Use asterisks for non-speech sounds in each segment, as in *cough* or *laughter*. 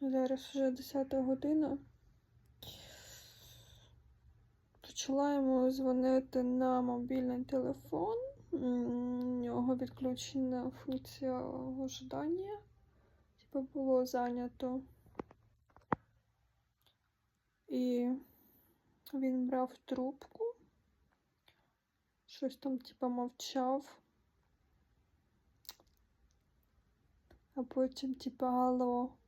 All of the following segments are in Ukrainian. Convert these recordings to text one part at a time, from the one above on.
Зараз вже 10 година. Почала йому дзвонити на мобільний телефон. У нього відключена функція ожидання. Типу було зайнято. І він брав трубку. Щось там, типу, мовчав. А потім, типу, алло.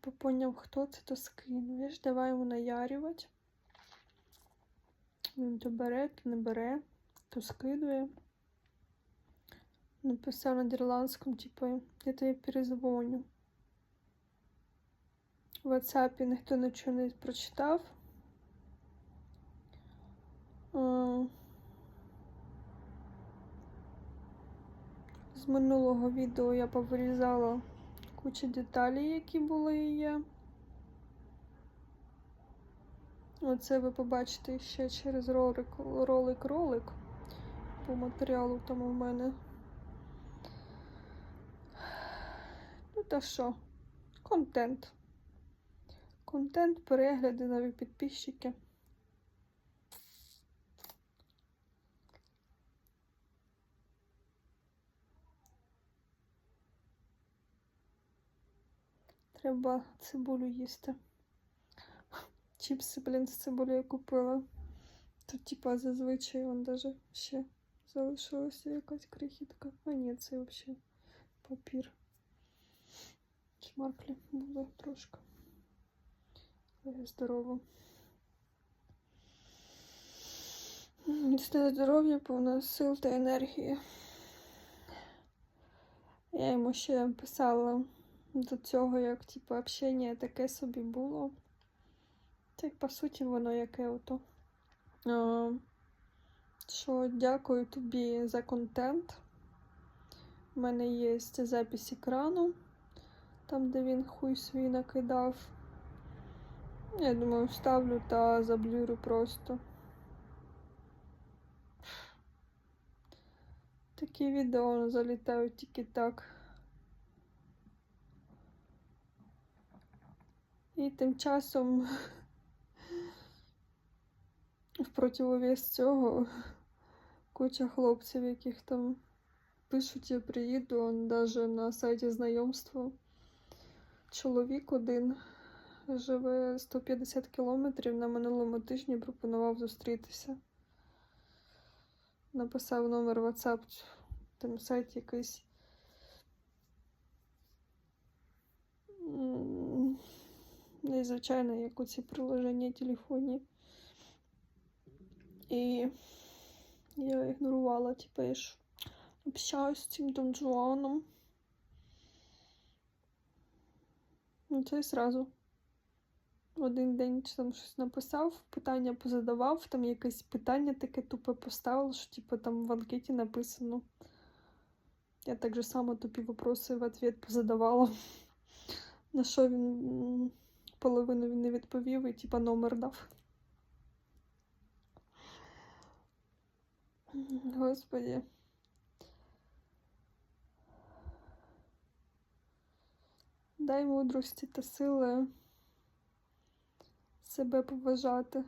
Типу, поняв, хто це, то скинув. Я ж давай йому наярювати. Він то бере, то не бере, то скидує. Написав на ірландському, типу, я тобі перезвоню. В WhatsApp ніхто нічого не прочитав. З минулого відео я повирізала кучу деталей, які були і є. Оце ви побачите ще через ролик ролик ролик по матеріалу там у мене. Ну та що? Контент. Контент, перегляди, нові підписчики. Треба цибулю їсти. Чіпси, блін, з цибулею купила. Тут, типа, зазвичай он даже ще залишилася якась крихітка. А ні, це взагалі папір. Шмарклі були трошки. Але здорово. Міцне здоров'я, повно сил та енергії. Я йому ще писала до цього, як типу, общення таке собі було. Так, по суті, воно яке ото. А, що дякую тобі за контент. У мене є запись екрану, там, де він хуй свій накидав. Я думаю, вставлю та заблюрю просто. Такі відео залітають тільки так. І тим часом в противовес цього куча хлопців, яких там пишуть, я приїду, он даже на сайті знайомства. Чоловік один живе 150 кілометрів на минулому тижні пропонував зустрітися. Написав номер WhatsApp, там сайт якийсь. Незвичайно, як у ці приложення телефоні. І я ігнорувала, типу, я ж общаюсь з цим Дон Жуаном. Ну, це зразу в один день чи там щось написав, питання позадавав, там якесь питання таке тупе поставив, що типу там в анкеті написано. Я так же само тупі вопроси в ответ позадавала. *laughs* На що він половину він не відповів і типа номер дав. Господи. Дай мудрості та сили себе поважати.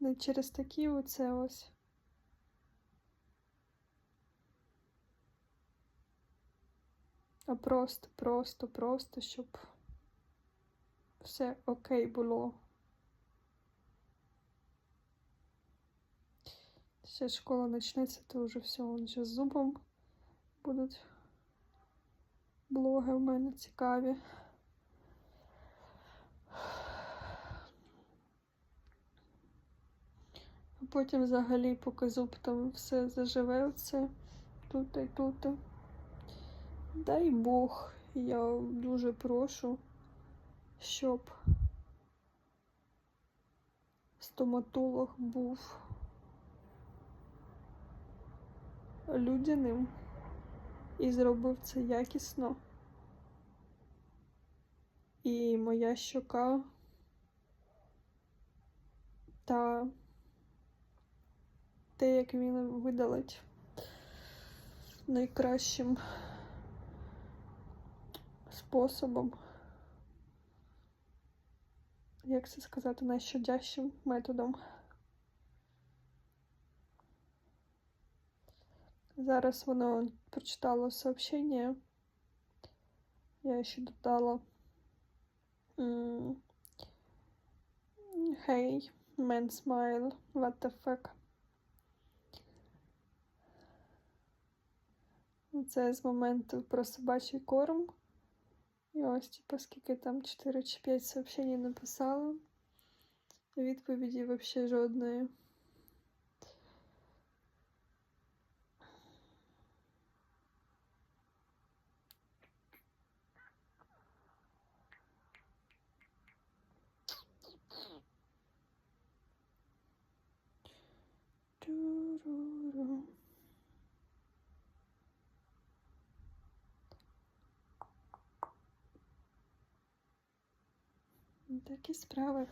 Не через такі оце ось. А просто, просто, просто, щоб все окей було. Сейчас школа почнеться, то вже все, он вже з зубом будуть блоги в мене цікаві. А потім взагалі, поки зуб там все заживе, оце тут і тут. Дай Бог, я дуже прошу, щоб стоматолог був людяним і зробив це якісно. І моя щока та те, як він видалить найкращим способом. Як це сказати, найщадящим методом. Зараз воно прочитало сообщення. Я ще додала. м, Hey, man smile, what the fuck. Це з моменту про собачий корм. І ось, типу, скільки там 4 чи 5 сообщень написала. Відповіді взагалі жодної. Такі справи.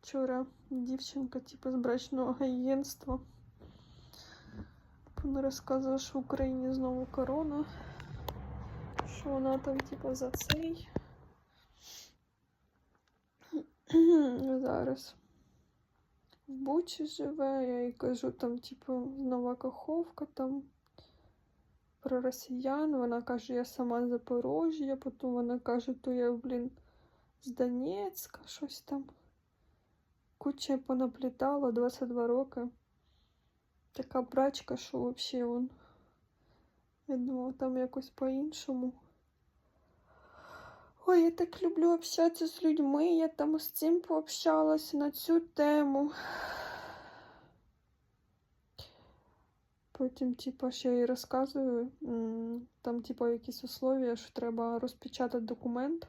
Вчора дівчинка, типу, з брачного агентства. Вона розказувала, що в Україні знову корона. Що вона там, типу, за цей. *clears throat* Зараз. В Бучі живе, я їй кажу, там, типу, нова каховка там про росіян. Вона каже, я сама з Запорожжя, потім вона каже, то я, блін, з Донецька, щось там. Куча понаплітала 22 роки. Така прачка, що взагалі он. Я думала, там якось по-іншому. Ой, я так люблю общатися з людьми. Я там з цим пообщалася на цю тему. Потім, типу, ще й розказую. Там, типу, якісь условия, що треба розпечатати документ,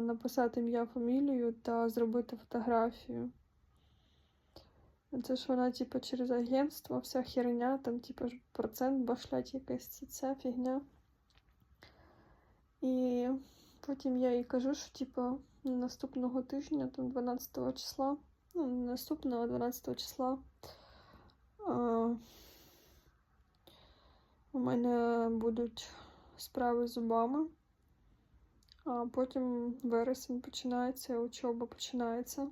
написати ім'я, фамілію та зробити фотографію. Це ж вона, типу, через агентство, вся херня, там, типу, процент башлять якась це фігня. І потім я їй кажу, що, типу, наступного тижня, там 12 числа, ну, наступного 12 числа. У мене будуть справи з зубами, а потім вересень починається, учоба починається.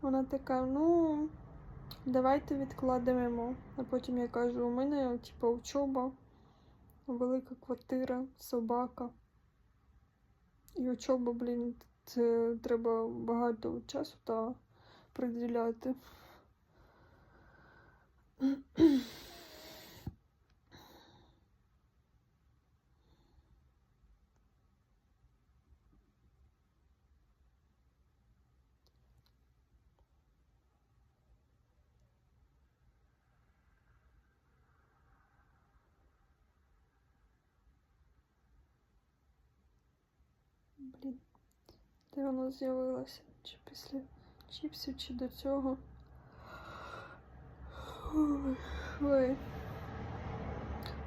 Вона така, ну, давайте відкладемо. А потім я кажу, у мене, типу, учоба, велика квартира, собака. І учоба, блін, це треба багато часу та приділяти. Блін, де воно з'явилося? Чи після чіпсів, чи до цього? Ой.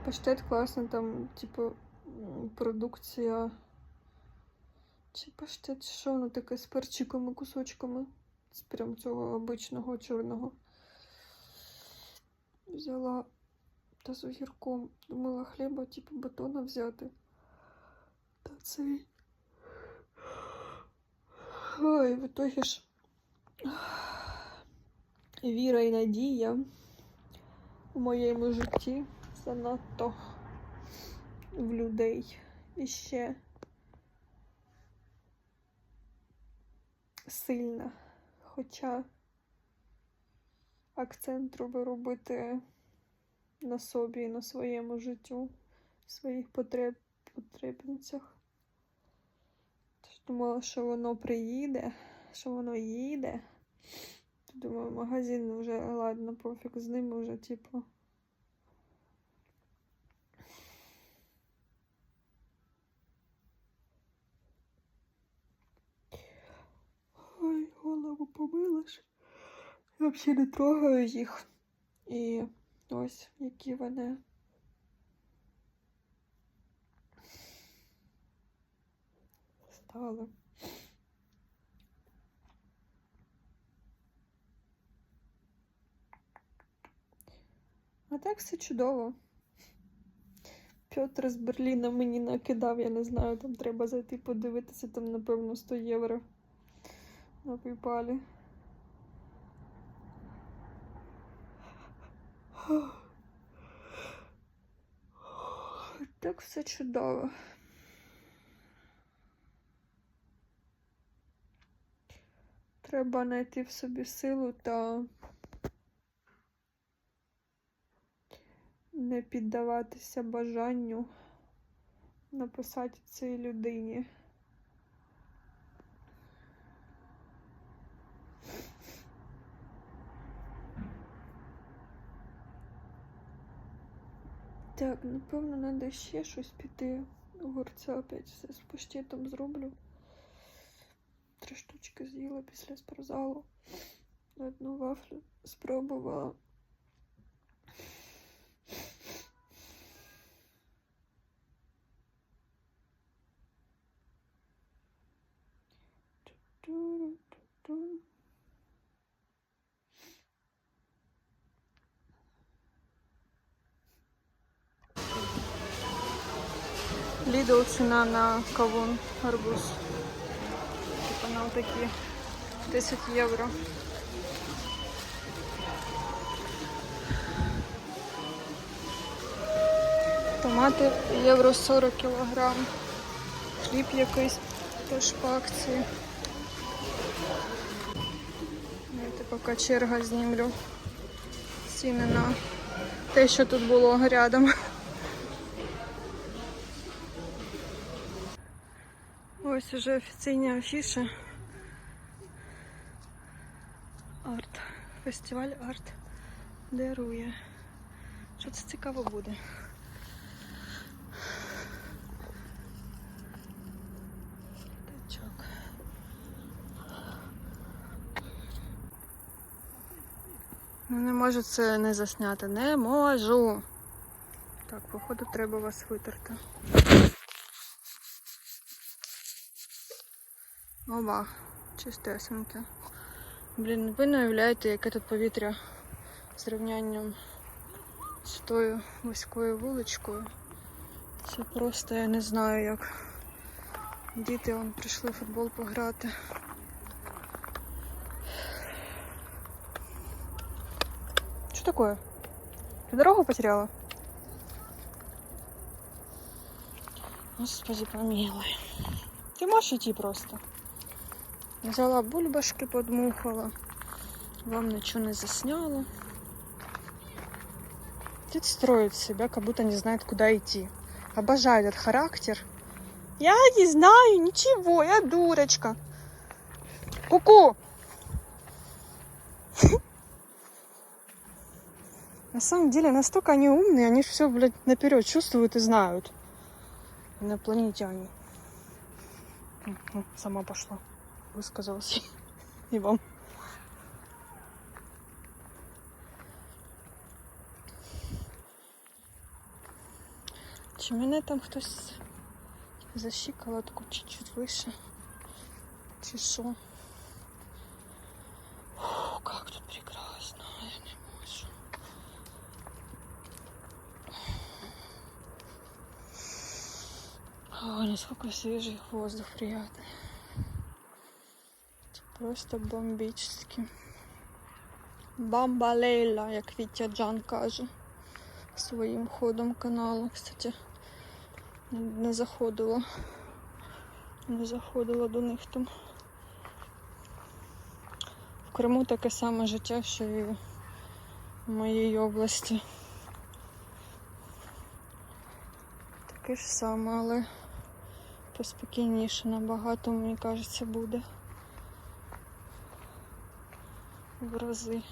Паштет класно, там, типу, продукція. Чи паштет, що воно таке з перчиками, кусочками. З прям цього обичного чорного. Взяла та з огірком. Думала хліба, типу, батона взяти. Та цей. Ой, в итоге ж віра і надія у моєму житті занадто в людей іще сильна. Хоча акцент треба робити на собі, на своєму життю, своїх потреб, потребницях. Думала, що воно приїде, що воно їде. Думаю, магазин вже, ладно, пофіг з ним вже, типу. Ой, голову помила ж. Я взагалі не трогаю їх. І Ось, які вони. Стали. А так все чудово. Петр з Берліна мені накидав, я не знаю, там треба зайти подивитися, там, напевно, 100 євро на PayPal. *gasps* Так все чудово. Треба знайти в собі силу та не піддаватися бажанню написати цій людині. Так, напевно, треба ще щось піти. Огурця опять все з паштетом зроблю. Штучки з'їла після спортзалу. Одну вафлю спробувала. Ту-ру-ту-ту. Ціна на кавун арбуз. На такі 10 євро. Томати євро 40 кілограм. Хліб якийсь теж по акції. Давайте поки черга знімлю ціни на те, що тут було рядом. Ось уже офіційні афіші. Арт. Фестиваль арт дарує. Що це цікаво буде? Ну не можу це не засняти. Не можу. Так, походу треба вас витерти. Оба, чистесеньке. Блін, ви не уявляєте, яке тут повітря з рівнянням з тою вузькою вуличкою. Це просто я не знаю як. Діти вон прийшли в футбол пограти. Що таке? Ти дорогу потеряла? Господи, помилуй. Ты можешь идти просто? Взяла бульбашки, подмухала. Вам ничего не засняла. Дед строит себя, как будто не знает, куда идти. Обожаю этот характер. Я не знаю ничего, я дурочка. Ку-ку! На самом деле, настолько они умные, они все, блядь, наперед чувствуют и знают. Инопланетяне. Сама пошла. Высказалась. *laughs* И вам. Чи мене там хтось за щиколотку чуть-чуть вище? Чи що? Как тут прекрасно, я насколько свежий воздух приятный. Просто бомбически. Бамбалейла, як Вітя Джан каже своїм ходом каналу. Кстати, не заходила. Не заходила до них там. В Криму таке саме життя, що і в моїй області. Таке ж саме, але поспокійніше набагато, мені кажеться, буде в рази.